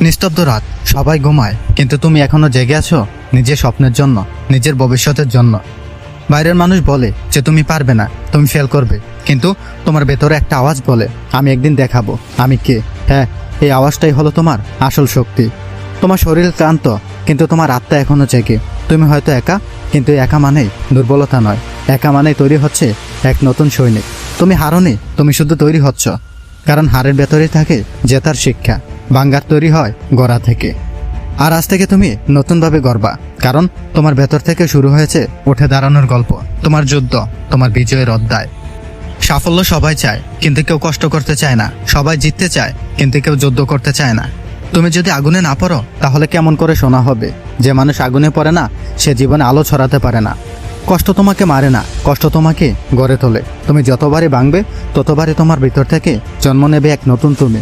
নিস্তব্ধ রাত, সবাই ঘুমায়, কিন্তু তুমি এখনও জেগে আছো? নিজের স্বপ্নের জন্য, নিজের ভবিষ্যতের জন্য। বাইরের মানুষ বলে যে তুমি পারবে না, তুমি ফেল করবে। কিন্তু তোমার ভেতরে একটা আওয়াজ বলে, আমি একদিন দেখাবো, আমি কে? হ্যাঁ এই আওয়াজটাই হলো তোমার আসল শক্তি। তোমার শরীর ক্লান্ত, কিন্তু তোমার আত্মা এখনও জেগে। তুমি হয়তো একা, কিন্তু একা মানেই দুর্বলতা নয়। একা মানেই তৈরি হচ্ছে এক নতুন সৈনিক। তুমি হারনি, তুমি শুধু তৈরি হচ্ছ। কারণ হারের ভেতরেই থাকে জেতার শিক্ষা। বাঙ্গার তৈরি হয় গড়া থেকে। আর আজ থেকে তুমি নতুনভাবে গড়বা, কারণ তোমার ভেতর থেকে শুরু হয়েছে উঠে দাঁড়ানোর গল্প, তোমার যুদ্ধ, তোমার বিজয়ের অধ্যায়। সাফল্য সবাই চায়, কিন্তু কেউ কষ্ট করতে চায় না, সবাই জিততে চায়, কিন্তু কেউ যুদ্ধ করতে চায় না। তুমি যদি আগুনে না পড়ো, তাহলে কেমন করে শোনা হবে? যে মানুষ আগুনে পড়ে না, সে জীবনে আলো ছড়াতে পারে না। কষ্ট তোমাকে মারে না, কষ্ট তোমাকে গড়ে তোলে। তুমি যতবারই ভাঙবে, ততবারই তোমার ভিতর থেকে জন্ম নেবে এক নতুন তুমি।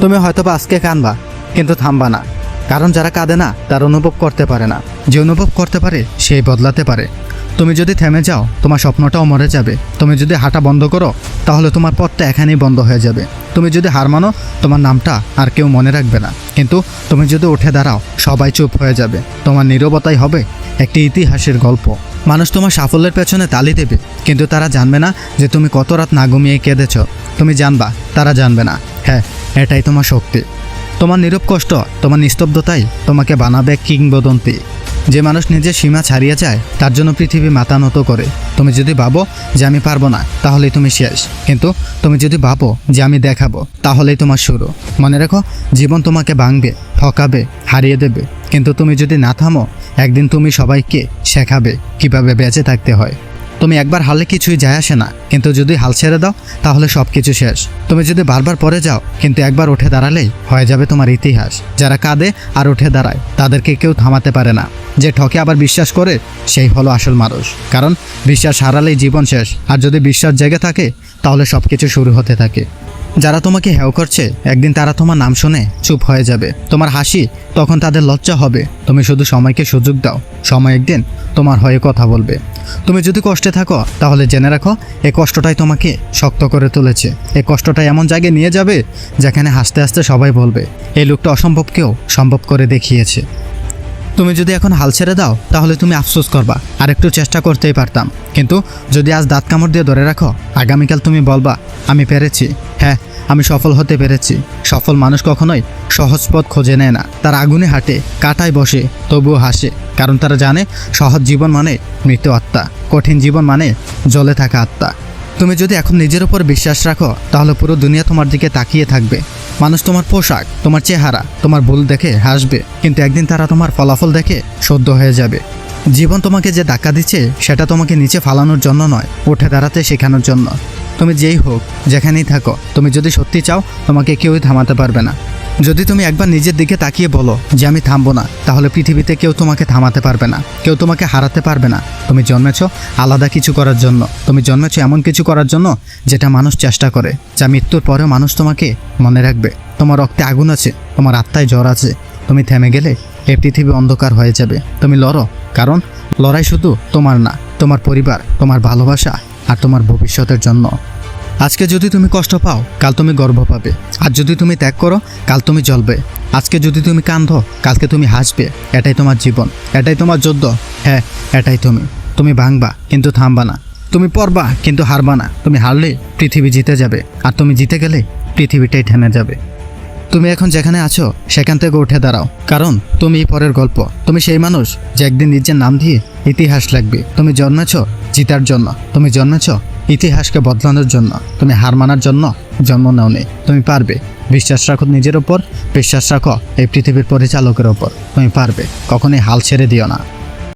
তুমি হয়তোবা আজকে কানবা কিন্তু থামবা না। কারণ যারা কাঁদে না, তার অনুভব করতে পারে না। যে অনুভব করতে পারে সেই বদলাতে পারে। তুমি যদি থেমে যাও, তোমার স্বপ্নটাও মরে যাবে। তুমি যদি হাঁটা বন্ধ করো, তাহলে তোমার পথটা এখানেই বন্ধ হয়ে যাবে। তুমি যদি হার মানো, তোমার নামটা আর কেউ মনে রাখবে না। কিন্তু তুমি যদি উঠে দাঁড়াও, সবাই চুপ হয়ে যাবে। তোমার নীরবতাই হবে একটি ইতিহাসের গল্প। মানুষ তোমার সাফল্যের পেছনে তালি দেবে, কিন্তু তারা জানবে না যে তুমি কত রাত না ঘুমিয়ে কেঁদেছ। তুমি জানবা, তারা জানবে না। হ্যাঁ এটাই তোমার শক্তি। তোমার নীরব কষ্ট, তোমার নিস্তব্ধতাই তোমাকে বানাবে কিংবদন্তি। যে মানুষ নিজের সীমা ছাড়িয়ে যায়, তার জন্য পৃথিবী মাথা নত করে। তুমি যদি ভাবো যে আমি পারব না, তাহলেই তুমি শেষ। কিন্তু তুমি যদি ভাবো যে আমি দেখাবো, তাহলেই তোমার শুরু। মনে রেখো, জীবন তোমাকে ভাঙবে, ঠকাবে, হারিয়ে দেবে। কিন্তু তুমি যদি না থামো, একদিন তুমি সবাইকে শেখাবে কীভাবে বেঁচে থাকতে হয়। তুমি একবার হারলে কিছুই যায় আসে না, কিন্তু যদি হাল ছেড়ে দাও, তাহলে সব কিছু শেষ। তুমি যদি বারবার পরে যাও, কিন্তু একবার উঠে দাঁড়ালেই হয়ে যাবে তোমার ইতিহাস। যারা কাঁদে আর উঠে দাঁড়ায়, তাদেরকে কেউ থামাতে পারে না। যে ঠকে আবার বিশ্বাস করে, সেই হলো আসল মানুষ। কারণ, বিশ্বাস হারালেই জীবন শেষ। আর যদি বিশ্বাস জেগে থাকে, তাহলে সব কিছু শুরু হতে থাকে। যারা তোমাকে হেও করছে, একদিন তারা তোমার নাম শুনে চুপ হয়ে যাবে। তোমার হাসি তখন তাদের লজ্জা হবে। তুমি শুধু সময়কে সুযোগ দাও। সময় একদিন তোমার হয়ে কথা বলবে। তুমি যদি কষ্টে থাকো, তাহলে জেনে রাখো এই কষ্টটাই তোমাকে শক্ত করে তুলেছে। এই কষ্টটা এমন জায়গায় নিয়ে যাবে, যেখানে হাসতে হাসতে সবাই বলবে, এই লোকটা অসম্ভবকেও সম্ভব করে দেখিয়েছে। তুমি যদি এখন হাল ছেড়ে দাও, তাহলে তুমি আফসোস করবা। আর একটু চেষ্টা করতেই পারতাম। কিন্তু যদি আজ দাঁত কামড় দিয়ে ধরে রাখো, আগামীকাল তুমি বলবা, আমি পেরেছি। হ্যাঁ আমি সফল হতে পেরেছি। সফল মানুষ কখনোই সহজ পথ খোঁজে নেয় না। তার আগুনে হাঁটে, কাটায় বসে, তবুও হাসে। কারণ তারা জানে, সহজ জীবন মানে মৃত আত্মা। কঠিন জীবন মানে জলে থাকা আত্মা। তুমি যদি এখন নিজের উপর বিশ্বাস রাখো, তাহলে পুরো দুনিয়া তোমার দিকে তাকিয়ে থাকবে। মানুষ তোমার পোশাক, তোমার চেহারা, তোমার ভুল দেখে হাসবে, কিন্তু একদিন তারা তোমার ফলাফল দেখে সদ্য হয়ে যাবে। জীবন তোমাকে যে ধাক্কা দিচ্ছে, সেটা তোমাকে নিচে ফালানোর জন্য নয়, উঠে দাঁড়াতে শেখানোর জন্য। তুমি যেই হোক, যেখানেই থাকো, তুমি যদি সত্যি চাও, তোমাকে কেউই থামাতে পারবে না। যদি তুমি একবার নিজের দিকে তাকিয়ে বলো যে আমি থামবো না, তাহলে পৃথিবীতে কেউ তোমাকে থামাতে পারবে না, কেউ তোমাকে হারাতে পারবে না। তুমি জন্মেছ আলাদা কিছু করার জন্য, তুমি জন্মেছ এমন কিছু করার জন্য যেটা মানুষ চেষ্টা করে, যা মৃত্যুর পরেও মানুষ তোমাকে মনে রাখবে। তোমার রক্তে আগুন আছে, তোমার আত্মায় জ্বর আছে, তুমি থেমে গেলে এই পৃথিবী অন্ধকার হয়ে যাবে। তুমি লড়ো, কারণ লড়াই শুধু তোমার না, তোমার পরিবার, তোমার ভালোবাসা আর তোমার ভবিষ্যতের জন্য। আজকে যদি তুমি কষ্ট পাও, কাল তুমি গর্ব পাবে। আর যদি তুমি ত্যাগ করো, কাল তুমি জ্বলবে। আজকে যদি তুমি কাঁদো, কালকে তুমি হাসবে। এটাই তোমার জীবন, এটাই তোমার যুদ্ধ। হ্যাঁ এটাই তুমি। তুমি ভাঙবা, কিন্তু থামবা না। তুমি পড়বা, কিন্তু হারবা না। তুমি হারলে পৃথিবী জিতে যাবে। আর তুমি জিতে গেলে পৃথিবীটাই থেমে যাবে। তুমি এখন যেখানে আছো, সেখান থেকে উঠে দাঁড়াও। কারণ তুমি পরের গল্প। তুমি সেই মানুষ যে একদিন নিজের নাম দিয়ে ইতিহাস লাগবে তুমি জন্মেছ জিতার জন্য। তুমি জন্মেছ ইতিহাসকে বদলানোর জন্য। তুমি হার মানার জন্য জন্ম নাও নেওনি। তুমি পারবে। বিশ্বাস রাখো নিজের ওপর। বিশ্বাস রাখো এই পৃথিবীর পরিচালকের ওপর। তুমি পারবে। কখনোই হাল ছেড়ে দিও না।